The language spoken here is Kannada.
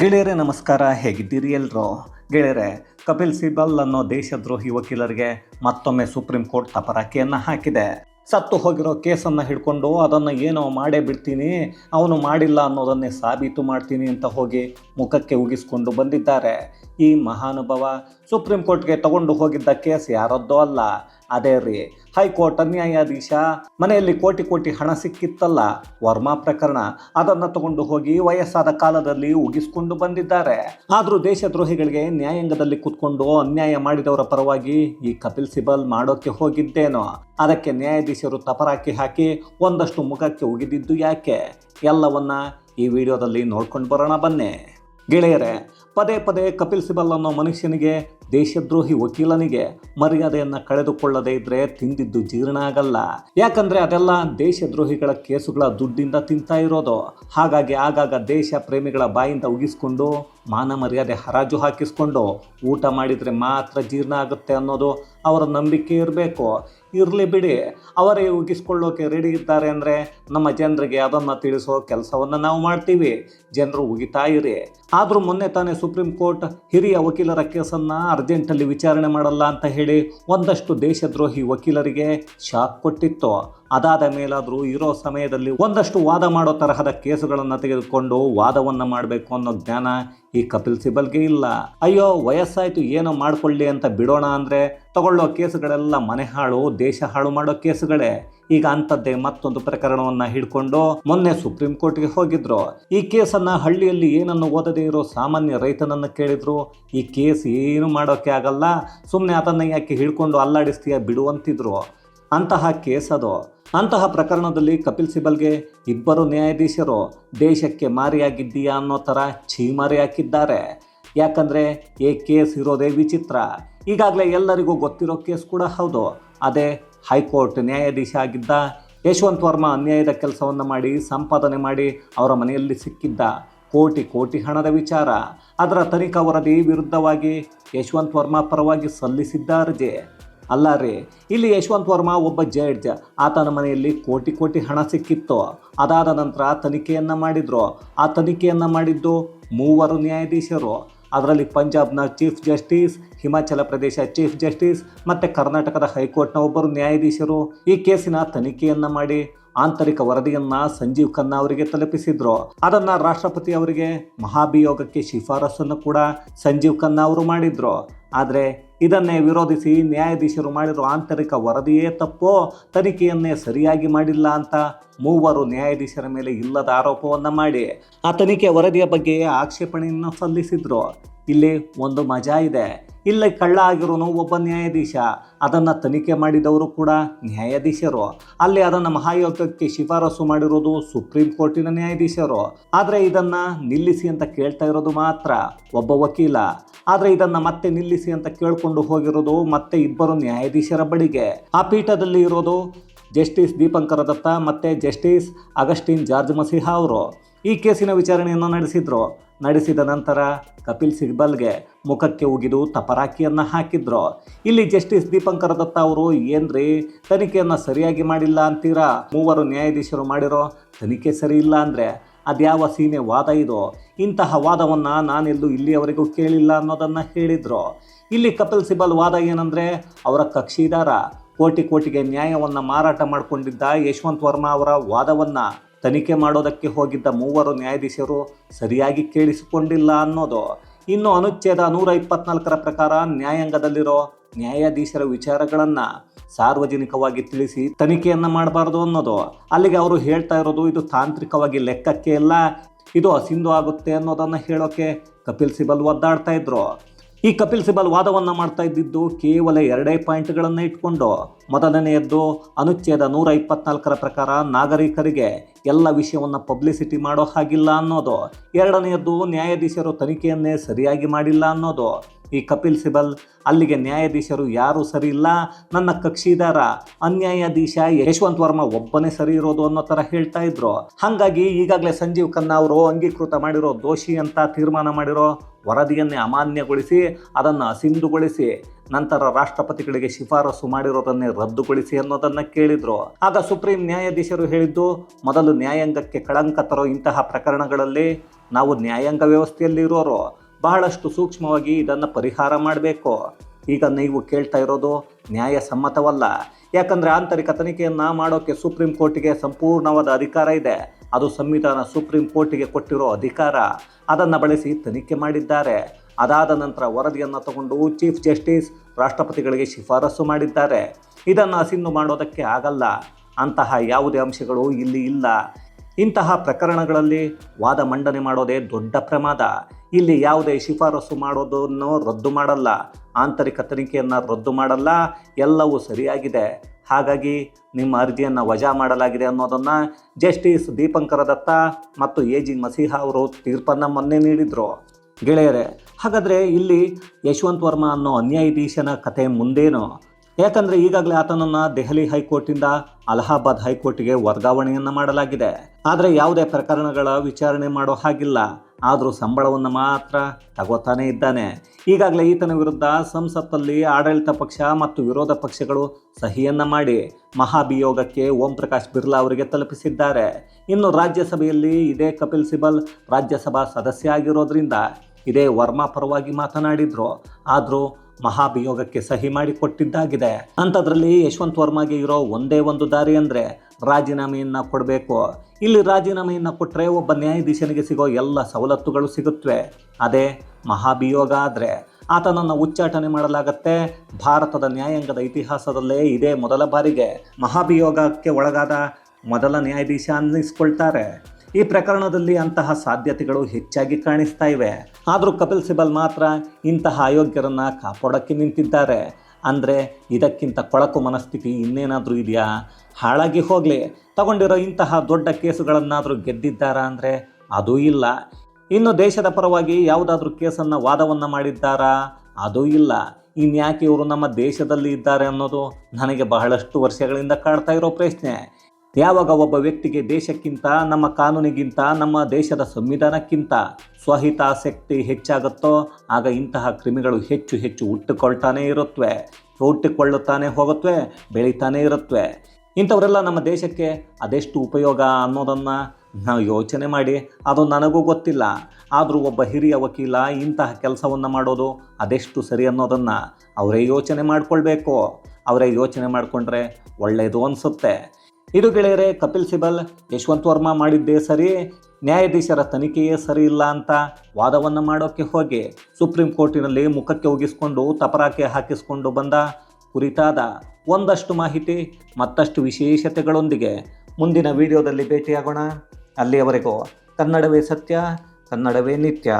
ಗೆಳೆಯರೇ, ನಮಸ್ಕಾರ. ಹೇಗಿದ್ದೀರಿ ಎಲ್ಲರೂ ಗೆಳೆಯರೆ, ಕಪಿಲ್ ಸಿಬಲ್ ಅನ್ನೋ ದೇಶದ್ರೋಹಿ ವಕೀಲರಿಗೆ ಮತ್ತೊಮ್ಮೆ ಸುಪ್ರೀಂ ಕೋರ್ಟ್ ತಪರಾಕಿಯನ್ನು ಹಾಕಿದೆ. ಸತ್ತು ಹೋಗಿರೋ ಕೇಸನ್ನು ಹಿಡ್ಕೊಂಡು ಅದನ್ನು ಏನೋ ಮಾಡೇ ಬಿಡ್ತೀನಿ, ಅವನು ಮಾಡಿಲ್ಲ ಅನ್ನೋದನ್ನೇ ಸಾಬೀತು ಮಾಡ್ತೀನಿ ಅಂತ ಹೋಗಿ ಮುಖಕ್ಕೆ ಉಗಿಸ್ಕೊಂಡು ಬಂದಿದ್ದಾರೆ. ಈ ಮಹಾನುಭವ ಸುಪ್ರೀಂ ಕೋರ್ಟ್ಗೆ ತಗೊಂಡು ಹೋಗಿದ್ದ ಕೇಸ್ ಯಾರದ್ದೋ ಅಲ್ಲ. ಅದೇ ರೀ. ಹೈಕೋರ್ಟ್ ನ್ಯಾಯಾಧೀಶ, ಮನೆಯಲ್ಲಿ ಕೋಟಿ ಕೋಟಿ ಹಣ ಸಿಕ್ಕಿತ್ತಲ್ಲ, ವರ್ಮಾ ಪ್ರಕರಣ. ಅದನ್ನು ತಗೊಂಡು ಹೋಗಿ ವಯಸ್ಸಾದ ಕಾಲದಲ್ಲಿ ಉಗಿಸ್ಕೊಂಡು ಬಂದಿದ್ದಾರೆ. ಆದರೂ ದೇಶದ್ರೋಹಿಗಳಿಗೆ ನ್ಯಾಯಾಂಗದಲ್ಲಿ ಕೂತ್ಕೊಂಡು ಅನ್ಯಾಯ ಮಾಡಿದವರ ಪರವಾಗಿ ಈ ಕಪಿಲ್ ಸಿಬಲ್ ಮಾಡೋಕ್ಕೆ ಹೋಗಿದ್ದೇನೋ. ಅದಕ್ಕೆ ನ್ಯಾಯಾಧೀಶರು ತಪರಾಕಿ ಹಾಕಿ ಒಂದಷ್ಟು ಮುಖಕ್ಕೆ ಉಗಿದಿದ್ದು ಯಾಕೆ? ಎಲ್ಲವನ್ನ ಈ ವಿಡಿಯೋದಲ್ಲಿ ನೋಡ್ಕೊಂಡು ಬರೋಣ ಬನ್ನಿ. ಗೆಳೆಯರೇ, ಪದೇ ಪದೇ ಕಪಿಲ್ ಸಿಬಲ್ ಅನ್ನೋ ಮನುಷ್ಯನಿಗೆ ದೇಶದ್ರೋಹಿ ವಕೀಲನಿಗೆ ಮರ್ಯಾದೆಯನ್ನು ಕಳೆದುಕೊಳ್ಳದೇ ಇದ್ರೆ ತಿಂದಿದ್ದು ಜೀರ್ಣ ಆಗಲ್ಲ. ಯಾಕಂದ್ರೆ ಅದೆಲ್ಲ ದೇಶದ್ರೋಹಿಗಳ ಕೇಸುಗಳ ದುಡ್ಡಿಂದ ತಿಂತಾ ಇರೋದು. ಹಾಗಾಗಿ ಆಗಾಗ ದೇಶ ಪ್ರೇಮಿಗಳ ಬಾಯಿಂದ ಉಗಿಸ್ಕೊಂಡು ಮಾನ ಮರ್ಯಾದೆ ಹರಾಜು ಹಾಕಿಸ್ಕೊಂಡು ಊಟ ಮಾಡಿದರೆ ಮಾತ್ರ ಜೀರ್ಣ ಆಗುತ್ತೆ ಅನ್ನೋದು ಅವರ ನಂಬಿಕೆ ಇರಬೇಕು. ಇರಲಿ ಬಿಡಿ, ಅವರೇ ಉಗಿಸ್ಕೊಳ್ಳೋಕೆ ರೆಡಿ ಇದ್ದಾರೆ ಅಂದರೆ ನಮ್ಮ ಜನರಿಗೆ ಅದನ್ನು ತಿಳಿಸೋ ಕೆಲಸವನ್ನು ನಾವು ಮಾಡ್ತೀವಿ. ಜನರು ಉಗಿತಾ ಇರಿ. ಆದರೂ ಮೊನ್ನೆ ತಾನೇ ಸುಪ್ರೀಂ ಕೋರ್ಟ್ ಹಿರಿಯ ವಕೀಲರ ಕೇಸನ್ನು ಅರ್ಜೆಂಟಲ್ಲಿ ವಿಚಾರಣೆ ಮಾಡಲ್ಲ ಅಂತ ಹೇಳಿ ಒಂದಷ್ಟು ದೇಶದ್ರೋಹಿ ವಕೀಲರಿಗೆ ಶಾಕ್ ಕೊಟ್ಟಿತ್ತು. ಅದಾದ ಮೇಲಾದರೂ ಇರೋ ಸಮಯದಲ್ಲಿ ಒಂದಷ್ಟು ವಾದ ಮಾಡೋ ತರಹದ ಕೇಸುಗಳನ್ನು ತೆಗೆದುಕೊಂಡು ವಾದವನ್ನು ಮಾಡಬೇಕು ಅನ್ನೋ ಜ್ಞಾನ ಈ ಕಪಿಲ್ ಸಿಬಲ್ಗೆ ಇಲ್ಲ. ಅಯ್ಯೋ, ವಯಸ್ಸಾಯಿತು, ಏನೋ ಮಾಡಿಕೊಳ್ಳಿ ಅಂತ ಬಿಡೋಣ ಅಂದರೆ ತಗೊಳ್ಳೋ ಕೇಸುಗಳೆಲ್ಲ ಮನೆ ಹಾಳು, ದೇಶ ಹಾಳು ಮಾಡೋ ಕೇಸುಗಳೇ. ಈಗ ಅಂಥದ್ದೇ ಮತ್ತೊಂದು ಪ್ರಕರಣವನ್ನ ಹಿಡ್ಕೊಂಡು ಮೊನ್ನೆ ಸುಪ್ರೀಂ ಕೋರ್ಟ್ಗೆ ಹೋಗಿದ್ರು. ಈ ಕೇಸನ್ನ ಹಳ್ಳಿಯಲ್ಲಿ ಏನನ್ನು ಓದದೇ ಇರೋ ಸಾಮಾನ್ಯ ರೈತನನ್ನು ಕೇಳಿದ್ರು. ಈ ಕೇಸ್ ಏನು ಮಾಡೋಕ್ಕೆ ಆಗಲ್ಲ. ಸುಮ್ಮನೆ ಅದನ್ನು ಯಾಕೆ ಹಿಡ್ಕೊಂಡು ಅಲ್ಲಾಡಿಸ್ತೀಯ ಬಿಡುವಂತಿದ್ರು ಅಂತಹ ಕೇಸ್ ಅದು. ಅಂತಹ ಪ್ರಕರಣದಲ್ಲಿ ಕಪಿಲ್ ಸಿಬಲ್ಗೆ ಇಬ್ಬರು ನ್ಯಾಯಾಧೀಶರು ದೇಶಕ್ಕೆ ಮಾರಿಯಾಗಿದ್ದೀಯಾ ಅನ್ನೋ ಥರ ಛೀಮಾರಿ ಹಾಕಿದ್ದಾರೆ. ಯಾಕಂದರೆ ಈ ಕೇಸ್ ಇರೋದೇ ವಿಚಿತ್ರ. ಈಗಾಗಲೇ ಎಲ್ಲರಿಗೂ ಗೊತ್ತಿರೋ ಕೇಸ್ ಕೂಡ ಹೌದು. ಅದೇ ಹೈಕೋರ್ಟ್ ನ್ಯಾಯಾಧೀಶ ಆಗಿದ್ದ ಯಶವಂತ್ ವರ್ಮಾ ಅನ್ಯಾಯದ ಕೆಲಸವನ್ನು ಮಾಡಿ, ಸಂಪಾದನೆ ಮಾಡಿ ಅವರ ಮನೆಯಲ್ಲಿ ಸಿಕ್ಕಿದ್ದ ಕೋಟಿ ಕೋಟಿ ಹಣದ ವಿಚಾರ. ಅದರ ತನಿಖಾ ವರದಿ ವಿರುದ್ಧವಾಗಿ ಯಶವಂತ್ ವರ್ಮಾ ಪರವಾಗಿ ಸಲ್ಲಿಸಿದ್ದ ಅರ್ಜಿ. ಅಲ್ಲ ರೀ, ಇಲ್ಲಿ ಯಶವಂತ್ ವರ್ಮಾ ಒಬ್ಬ ಜಡ್ಜ್. ಆತನ ಮನೆಯಲ್ಲಿ ಕೋಟಿ ಕೋಟಿ ಹಣ ಸಿಕ್ಕಿತ್ತು. ಅದಾದ ನಂತರ ತನಿಖೆಯನ್ನು ಮಾಡಿದರು. ಆ ತನಿಖೆಯನ್ನು ಮಾಡಿದ್ದು ಮೂವರು ನ್ಯಾಯಾಧೀಶರು. ಅದರಲ್ಲಿ ಪಂಜಾಬ್ನ chief justice, Himachal Pradesh chief justice ಮತ್ತು ಕರ್ನಾಟಕದ ಹೈಕೋರ್ಟ್ನ ಒಬ್ಬರು ನ್ಯಾಯಾಧೀಶರು ಈ ಕೇಸಿನ ತನಿಖೆಯನ್ನು ಮಾಡಿ. ಆಂತರಿಕ ವರದಿಯನ್ನ ಸಂಜೀವ್ ಖನ್ನಾ ಅವರಿಗೆ ತಲುಪಿಸಿದ್ರು. ಅದನ್ನ ರಾಷ್ಟ್ರಪತಿ ಅವರಿಗೆ ಮಹಾಭಿಯೋಗಕ್ಕೆ ಶಿಫಾರಸನ್ನು ಕೂಡ ಸಂಜೀವ್ ಖನ್ನಾ ಅವರು ಮಾಡಿದ್ರು. ಆದರೆ ಇದನ್ನೇ ವಿರೋಧಿಸಿ ನ್ಯಾಯಾಧೀಶರು ಮಾಡಿರೋ ಆಂತರಿಕ ವರದಿಯೇ ತಪ್ಪೋ, ತನಿಖೆಯನ್ನೇ ಸರಿಯಾಗಿ ಮಾಡಿಲ್ಲ ಅಂತ ಮೂವರು ನ್ಯಾಯಾಧೀಶರ ಮೇಲೆ ಇಲ್ಲದ ಆರೋಪವನ್ನು ಮಾಡಿ. ಆ ತನಿಖೆ ವರದಿಯ ಬಗ್ಗೆ ಆಕ್ಷೇಪಣೆಯನ್ನು ಸಲ್ಲಿಸಿದ್ರು. ಇಲ್ಲಿ ಒಂದು ಮಜಾ ಇದೆ. ಇಲ್ಲಿ ಕಳ್ಳ ಆಗಿರೋನು ಒಬ್ಬ ನ್ಯಾಯಾಧೀಶ. ಅದನ್ನು ತನಿಖೆ ಮಾಡಿದವರು ಕೂಡ ನ್ಯಾಯಾಧೀಶರು. ಅಲ್ಲಿ ಅದನ್ನು ಮಹಾಯೋಗಕ್ಕೆ ಶಿಫಾರಸು ಮಾಡಿರೋದು ಸುಪ್ರೀಂ ಕೋರ್ಟಿನ ನ್ಯಾಯಾಧೀಶರು. ಆದರೆ ಇದನ್ನು ನಿಲ್ಲಿಸಿ ಅಂತ ಕೇಳ್ತಾ ಇರೋದು ಮಾತ್ರ ಒಬ್ಬ ವಕೀಲ. ಆದರೆ ಇದನ್ನು ಮತ್ತೆ ನಿಲ್ಲಿಸಿ ಅಂತ ಕೇಳಿಕೊಂಡು ಹೋಗಿರೋದು ಮತ್ತೆ ಇಬ್ಬರು ನ್ಯಾಯಾಧೀಶರ ಬಳಿಗೆ. ಆ ಪೀಠದಲ್ಲಿ ಇರೋದು ಜಸ್ಟಿಸ್ ದೀಪಂಕರ ದತ್ತ ಮತ್ತು ಜಸ್ಟಿಸ್ ಅಗಸ್ಟಿನ್ ಜಾರ್ಜ್ ಮಸಿಹಾ ಅವರು. ಈ ಕೇಸಿನ ವಿಚಾರಣೆಯನ್ನು ನಡೆಸಿದ್ರು. ನಡೆಸಿದ ನಂತರ ಕಪಿಲ್ ಸಿಬಲ್ಗೆ ಮುಖಕ್ಕೆ ಉಗಿದು ತಪರಾಕಿಯನ್ನು ಹಾಕಿದ್ರು. ಇಲ್ಲಿ ಜಸ್ಟಿಸ್ ದೀಪಂಕರ ದತ್ತ ಅವರು, ಏನ್ರಿ, ತನಿಖೆಯನ್ನು ಸರಿಯಾಗಿ ಮಾಡಿಲ್ಲ ಅಂತೀರಾ? ಮೂವರು ನ್ಯಾಯಾಧೀಶರು ಮಾಡಿರೋ ತನಿಖೆ ಸರಿ ಇಲ್ಲ ಅಂದರೆ ಅದ್ಯಾವ ಸೀಮೆ ವಾದ ಇದು? ಇಂತಹ ವಾದವನ್ನು ನಾನೆಲ್ಲೂ ಇಲ್ಲಿಯವರೆಗೂ ಕೇಳಿಲ್ಲ ಅನ್ನೋದನ್ನು ಹೇಳಿದರು. ಇಲ್ಲಿ ಕಪಿಲ್ ಸಿಬಲ್ ವಾದ ಏನಂದರೆ, ಅವರ ಕಕ್ಷಿದಾರ ಕೋಟಿ ಕೋಟಿಗೆ ನ್ಯಾಯವನ್ನು ಮಾರಾಟ ಮಾಡಿಕೊಂಡಿದ್ದ ಯಶವಂತ್ ವರ್ಮಾ ಅವರ ವಾದವನ್ನು ತನಿಖೆ ಮಾಡೋದಕ್ಕೆ ಹೋಗಿದ್ದ ಮೂವರು ನ್ಯಾಯಾಧೀಶರು ಸರಿಯಾಗಿ ಕೇಳಿಸಿಕೊಂಡಿಲ್ಲ ಅನ್ನೋದು. ಇನ್ನು ಅನುಚ್ಛೇದ ನೂರ ಇಪ್ಪತ್ನಾಲ್ಕರ ಪ್ರಕಾರ ನ್ಯಾಯಾಂಗದಲ್ಲಿರೋ ನ್ಯಾಯಾಧೀಶರ ವಿಚಾರಗಳನ್ನು ಸಾರ್ವಜನಿಕವಾಗಿ ತಿಳಿಸಿ ತನಿಖೆಯನ್ನು ಮಾಡಬಾರ್ದು ಅನ್ನೋದು. ಅಲ್ಲಿಗೆ ಅವರು ಹೇಳ್ತಾ ಇರೋದು, ಇದು ತಾಂತ್ರಿಕವಾಗಿ ಲೆಕ್ಕಕ್ಕೆ ಇಲ್ಲ ಇದು ಅಸಿಂಧು ಆಗುತ್ತೆ ಅನ್ನೋದನ್ನು ಹೇಳೋಕೆ ಕಪಿಲ್ ಸಿಬಲ್ ಒದ್ದಾಡ್ತಾ ಇದ್ರು. ಈ ಕಪಿಲ್ ಸಿಬಲ್ ವಾದವನ್ನು ಮಾಡ್ತಾ ಇದ್ದಿದ್ದು ಕೇವಲ ಎರಡೇ ಪಾಯಿಂಟ್ಗಳನ್ನು ಇಟ್ಕೊಂಡು. ಮೊದಲನೆಯದ್ದು, ಅನುಚ್ಛೇದ ನೂರ ಇಪ್ಪತ್ನಾಲ್ಕರ ಪ್ರಕಾರ ನಾಗರಿಕರಿಗೆ ಎಲ್ಲ ವಿಷಯವನ್ನು ಪಬ್ಲಿಸಿಟಿ ಮಾಡೋ ಹಾಗಿಲ್ಲ ಅನ್ನೋದು. ಎರಡನೆಯದ್ದು, ನ್ಯಾಯಾಧೀಶರು ತನಿಖೆಯನ್ನೇ ಸರಿಯಾಗಿ ಮಾಡಿಲ್ಲ ಅನ್ನೋದು. ಈ ಕಪಿಲ್ ಸಿಬಲ್, ಅಲ್ಲಿಗೆ ನ್ಯಾಯಾಧೀಶರು ಯಾರೂ ಸರಿ ಇಲ್ಲ. ನನ್ನ ಕಕ್ಷಿದಾರ, ಅನ್ಯಾಯಾಧೀಶ ಯಶವಂತ್ ವರ್ಮ ಒಬ್ಬನೇ ಸರಿ ಇರೋದು ಅನ್ನೋ ಥರ ಹೇಳ್ತಾ ಇದ್ರು. ಹಾಗಾಗಿ ಈಗಾಗಲೇ ಸಂಜೀವ್ ಖನ್ನಾ ಅವರು ಅಂಗೀಕೃತ ಮಾಡಿರೋ ದೋಷಿ ಅಂತ ತೀರ್ಮಾನ ಮಾಡಿರೋ ವರದಿಯನ್ನೇ ಅಮಾನ್ಯಗೊಳಿಸಿ, ಅದನ್ನು ಅಸಿಂಧುಗೊಳಿಸಿ ನಂತರ ರಾಷ್ಟ್ರಪತಿಗಳಿಗೆ ಶಿಫಾರಸು ಮಾಡಿರೋದನ್ನೇ ರದ್ದುಗೊಳಿಸಿ ಅನ್ನೋದನ್ನು ಕೇಳಿದ್ರು. ಆಗ ಸುಪ್ರೀಂ ನ್ಯಾಯಾಧೀಶರು ಹೇಳಿದ್ದು, ಮೊದಲು ನ್ಯಾಯಾಂಗಕ್ಕೆ ಕಳಂಕ ತರೋ ಇಂತಹ ಪ್ರಕರಣಗಳಲ್ಲಿ ನಾವು ನ್ಯಾಯಾಂಗ ವ್ಯವಸ್ಥೆಯಲ್ಲಿ ಇರೋರು. ಬಹಳಷ್ಟು ಸೂಕ್ಷ್ಮವಾಗಿ ಇದನ್ನು ಪರಿಹಾರ ಮಾಡಬೇಕು. ಈಗ ನೀವು ಕೇಳ್ತಾ ಇರೋದು ನ್ಯಾಯಸಮ್ಮತವಲ್ಲ. ಯಾಕಂದರೆ ಆಂತರಿಕ ತನಿಖೆಯನ್ನು ಮಾಡೋಕ್ಕೆ ಸುಪ್ರೀಂ ಕೋರ್ಟಿಗೆ ಸಂಪೂರ್ಣವಾದ ಅಧಿಕಾರ ಇದೆ. ಅದು ಸಂವಿಧಾನ ಸುಪ್ರೀಂ ಕೋರ್ಟಿಗೆ ಕೊಟ್ಟಿರೋ ಅಧಿಕಾರ. ಅದನ್ನು ಬಳಸಿ ತನಿಖೆ ಮಾಡಿದ್ದಾರೆ. ಅದಾದ ನಂತರ ವರದಿಯನ್ನು ತಗೊಂಡು ಚೀಫ್ ಜಸ್ಟಿಸ್ ರಾಷ್ಟ್ರಪತಿಗಳಿಗೆ ಶಿಫಾರಸು ಮಾಡಿದ್ದಾರೆ. ಇದನ್ನು ಅಸಿನ್ನು ಮಾಡೋದಕ್ಕೆ ಆಗಲ್ಲ. ಅಂತಹ ಯಾವುದೇ ಅಂಶಗಳು ಇಲ್ಲಿ ಇಲ್ಲ. ಇಂತಹ ಪ್ರಕರಣಗಳಲ್ಲಿ ವಾದ ಮಂಡನೆ ಮಾಡೋದೇ ದೊಡ್ಡ ಪ್ರಮಾದ. ಇಲ್ಲಿ ಯಾವುದೇ ಶಿಫಾರಸು ಮಾಡೋದನ್ನು ರದ್ದು ಮಾಡಲ್ಲ, ಆಂತರಿಕ ತನಿಖೆಯನ್ನು ರದ್ದು ಮಾಡಲ್ಲ, ಎಲ್ಲವೂ ಸರಿಯಾಗಿದೆ. ಹಾಗಾಗಿ ನಿಮ್ಮ ಅರ್ಜಿಯನ್ನು ವಜಾ ಮಾಡಲಾಗಿದೆ ಅನ್ನೋದನ್ನು ಜಸ್ಟಿಸ್ ದೀಪಂಕರ ದತ್ತ ಮತ್ತು ಎ ಜಿ ಮಸೀಹಾ ಅವರು ತೀರ್ಪನ್ನು ಮೊನ್ನೆ ನೀಡಿದರು. ಗೆಳೆಯರೆ, ಹಾಗಾದರೆ ಇಲ್ಲಿ ಯಶವಂತ್ ವರ್ಮಾ ಅನ್ನೋ ಅನ್ಯಾಯಾಧೀಶನ ಕಥೆ ಮುಂದೇನು? ಯಾಕಂದರೆ ಈಗಾಗಲೇ ಆತನನ್ನು ದೆಹಲಿ ಹೈಕೋರ್ಟಿಂದ ಅಲಹಾಬಾದ್ ಹೈಕೋರ್ಟಿಗೆ ವರ್ಗಾವಣೆಯನ್ನ ಮಾಡಲಾಗಿದೆ. ಆದರೆ ಯಾವುದೇ ಪ್ರಕರಣಗಳ ವಿಚಾರಣೆ ಮಾಡೋ ಹಾಗಿಲ್ಲ. ಆದರೂ ಸಂಬಳವನ್ನು ಮಾತ್ರ ತಗೋತಾನೆ ಇದ್ದಾನೆ. ಈಗಾಗಲೇ ಈತನ ವಿರುದ್ಧ ಸಂಸತ್ತಲ್ಲಿ ಆಡಳಿತ ಪಕ್ಷ ಮತ್ತು ವಿರೋಧ ಪಕ್ಷಗಳು ಸಹಿಯನ್ನ ಮಾಡಿ ಮಹಾಭಿಯೋಗಕ್ಕೆ ಓಂ ಪ್ರಕಾಶ್ ಬಿರ್ಲಾ ಅವರಿಗೆ ತಲುಪಿಸಿದ್ದಾರೆ. ಇನ್ನು ರಾಜ್ಯಸಭೆಯಲ್ಲಿ ಇದೇ ಕಪಿಲ್ ಸಿಬಲ್ ರಾಜ್ಯಸಭಾ ಸದಸ್ಯ ಆಗಿರೋದ್ರಿಂದ ಇದೇ ವರ್ಮಾ ಪರವಾಗಿ ಮಾತನಾಡಿದ್ರು. ಆದರೂ ಮಹಾಭಿಯೋಗಕ್ಕೆ ಸಹಿ ಮಾಡಿ ಕೊಟ್ಟಿದ್ದಾಗಿದೆ. ಅಂಥದ್ರಲ್ಲಿ ಯಶವಂತ್ ವರ್ಮಾಗೆ ಇರೋ ಒಂದೇ ಒಂದು ದಾರಿ ಅಂದರೆ ರಾಜೀನಾಮೆಯನ್ನು ಕೊಡಬೇಕು. ಇಲ್ಲಿ ರಾಜೀನಾಮೆಯನ್ನು ಕೊಟ್ಟರೆ ಒಬ್ಬ ನ್ಯಾಯಾಧೀಶನಿಗೆ ಸಿಗೋ ಎಲ್ಲ ಸವಲತ್ತುಗಳು ಸಿಗುತ್ತವೆ ಅದೇ ಮಹಾಭಿಯೋಗ ಆದರೆ ಆತನನ್ನು ಉಚ್ಚಾಟನೆ ಮಾಡಲಾಗತ್ತೆ. ಭಾರತದ ನ್ಯಾಯಾಂಗದ ಇತಿಹಾಸದಲ್ಲೇ ಇದೇ ಮೊದಲ ಬಾರಿಗೆ ಮಹಾಭಿಯೋಗಕ್ಕೆ ಒಳಗಾದ ಮೊದಲ ನ್ಯಾಯಾಧೀಶ ಅನ್ನಿಸ್ಕೊಳ್ತಾರೆ. ಈ ಪ್ರಕರಣದಲ್ಲಿ ಅಂತಹ ಸಾಧ್ಯತೆಗಳು ಹೆಚ್ಚಾಗಿ ಕಾಣಿಸ್ತಾ ಇವೆ. ಆದರೂ ಕಪಿಲ್ ಸಿಬಲ್ ಮಾತ್ರ ಇಂತಹ ಅಯೋಗ್ಯರನ್ನ ಕಾಪಾಡೋಕ್ಕೆ ನಿಂತಿದ್ದಾರೆ. ಅಂದರೆ ಇದಕ್ಕಿಂತ ಕೊಳಕು ಮನಸ್ಥಿತಿ ಇನ್ನೇನಾದರೂ ಇದೆಯಾ? ಹಾಳಾಗಿ ಹೋಗಲಿ. ತಗೊಂಡಿರೋ ಇಂತಹ ದೊಡ್ಡ ಕೇಸುಗಳನ್ನಾದರೂ ಗೆದ್ದಿದ್ದಾರಾ ಅಂದರೆ ಅದೂ ಇಲ್ಲ. ಇನ್ನು ದೇಶದ ಪರವಾಗಿ ಯಾವುದಾದ್ರೂ ಕೇಸನ್ನು ವಾದವನ್ನು ಮಾಡಿದ್ದಾರಾ? ಅದೂ ಇಲ್ಲ. ಇನ್ಯಾಕೆ ಇವರು ನಮ್ಮ ದೇಶದಲ್ಲಿ ಇದ್ದಾರೆ ಅನ್ನೋದು ನನಗೆ ಬಹಳಷ್ಟು ವರ್ಷಗಳಿಂದ ಕಾಡ್ತಾ ಇರೋ ಪ್ರಶ್ನೆ. ಯಾವಾಗ ಒಬ್ಬ ವ್ಯಕ್ತಿಗೆ ದೇಶಕ್ಕಿಂತ, ನಮ್ಮ ಕಾನೂನಿಗಿಂತ, ನಮ್ಮ ದೇಶದ ಸಂವಿಧಾನಕ್ಕಿಂತ ಸ್ವಹಿತಾಸಕ್ತಿ ಹೆಚ್ಚಾಗುತ್ತೋ, ಆಗ ಇಂತಹ ಕ್ರಿಮಿಗಳು ಹೆಚ್ಚು ಹೆಚ್ಚು ಹುಟ್ಟುಕೊಳ್ತಾನೆ ಇರುತ್ತವೆ ಹುಟ್ಟಿಕೊಳ್ಳುತ್ತಾನೆ ಹೋಗುತ್ತವೆ ಬೆಳೀತಾನೆ ಇರುತ್ತವೆ ಇಂಥವರೆಲ್ಲ ನಮ್ಮ ದೇಶಕ್ಕೆ ಅದೆಷ್ಟು ಉಪಯೋಗ ಅನ್ನೋದನ್ನು ನಾವು ಯೋಚನೆ ಮಾಡಿ, ಅದು ನನಗೂ ಗೊತ್ತಿಲ್ಲ. ಆದರೂ ಒಬ್ಬ ಹಿರಿಯ ವಕೀಲ ಇಂತಹ ಕೆಲಸವನ್ನು ಮಾಡೋದು ಅದೆಷ್ಟು ಸರಿ ಅನ್ನೋದನ್ನು ಅವರೇ ಯೋಚನೆ ಮಾಡಿಕೊಳ್ಬೇಕು. ಅವರೇ ಯೋಚನೆ ಮಾಡಿಕೊಂಡ್ರೆ ಒಳ್ಳೆಯದು ಅನಿಸುತ್ತೆ. ಇದು ಗೆಳೆಯರೆ, ಕಪಿಲ್ ಸಿಬಲ್, ಯಶವಂತ್ ವರ್ಮಾ ಮಾಡಿದ್ದೇ ಸರಿ, ನ್ಯಾಯಾಧೀಶರ ತನಿಖೆಯೇ ಸರಿ ಇಲ್ಲ ಅಂತ ವಾದವನ್ನು ಮಾಡೋಕ್ಕೆ ಹೋಗಿ ಸುಪ್ರೀಂ ಕೋರ್ಟಿನಲ್ಲಿ ಮುಖಕ್ಕೆ ಒಗಿಸ್ಕೊಂಡು ತಪರಾಕೆ ಹಾಕಿಸಿಕೊಂಡು ಬಂದ ಕುರಿತಾದ ಒಂದಷ್ಟು ಮಾಹಿತಿ, ಮತ್ತಷ್ಟು ವಿಶೇಷತೆಗಳೊಂದಿಗೆ ಮುಂದಿನ ವಿಡಿಯೋದಲ್ಲಿ ಭೇಟಿಯಾಗೋಣ. ಅಲ್ಲಿಯವರೆಗೂ ಕನ್ನಡವೇ ಸತ್ಯ, ಕನ್ನಡವೇ ನಿತ್ಯ.